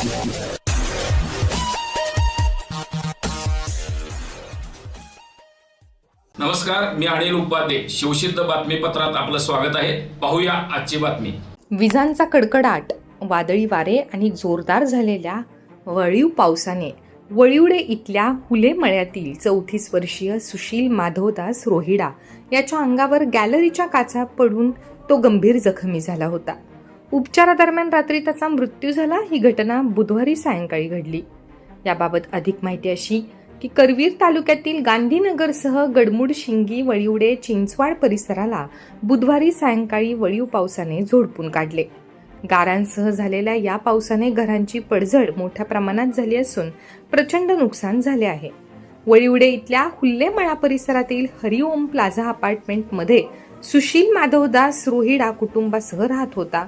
नमस्कार मी अनिल उपाध्ये. शिवसिद्ध बातमीपत्रात आपलं स्वागत आहे. पाहूया आजची बातमी. विजांचा कडकडाट वादळी वारे आणि जोरदार झालेल्या वळीव पावसाने वळिवडे इथल्या हुले मळ्यातील चौतीस वर्षीय सुशील माधवदास रोहिडा याच्या अंगावर गॅलरीच्या काचा पडून तो गंभीर जखमी झाला होता. उपचारादरम्यान रात्री त्याचा मृत्यू झाला ही घटना बुधवारी सायंकाळी घडली. याबाबत अधिक माहिती अशी की करवीर तालुक्यातील गांधीनगरसह गडमुड शिंगी वळीवडे चिंचवाड परिसराला बुधवारी सायंकाळी वळीव पावसाने झोडपून काढले. गारांसह झालेल्या या पावसाने घरांची पडझड मोठ्या प्रमाणात झाली असून प्रचंड नुकसान झाले आहे. वळीवडे इथल्या हुल्लेमळा परिसरातील हरिओम प्लाझा अपार्टमेंटमध्ये सुशील माधवदास रोहिडा कुटुंबासह राहत होता.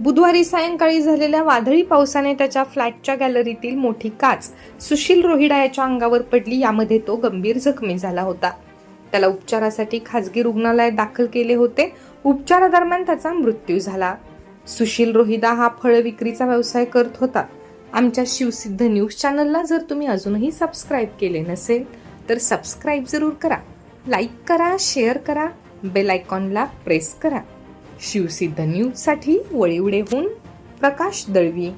बुधवारी सायंकाळी झालेल्या वादळी पावसाने त्याच्या फ्लॅटच्या गॅलरीतील मोठी काच सुशील रोहिडा याच्या अंगावर पडली यामध्ये तो गंभीर जखमी झाला होता. त्याला उपचारासाठी खासगी रुग्णालयात दाखल केले होते. उपचारादरम्यान त्याचा मृत्यू झाला. सुशील रोहिदा हा फळ विक्रीचा व्यवसाय करत होता. आमच्या शिवसिद्ध न्यूज चॅनलला जर तुम्ही अजूनही सबस्क्राईब केले नसेल तर सबस्क्राईब जरूर करा. लाईक करा शेअर करा बेल आयकॉनला प्रेस करा. शिवसिद्ध न्यूजसाठी वळिवडेहून प्रकाश दळवी.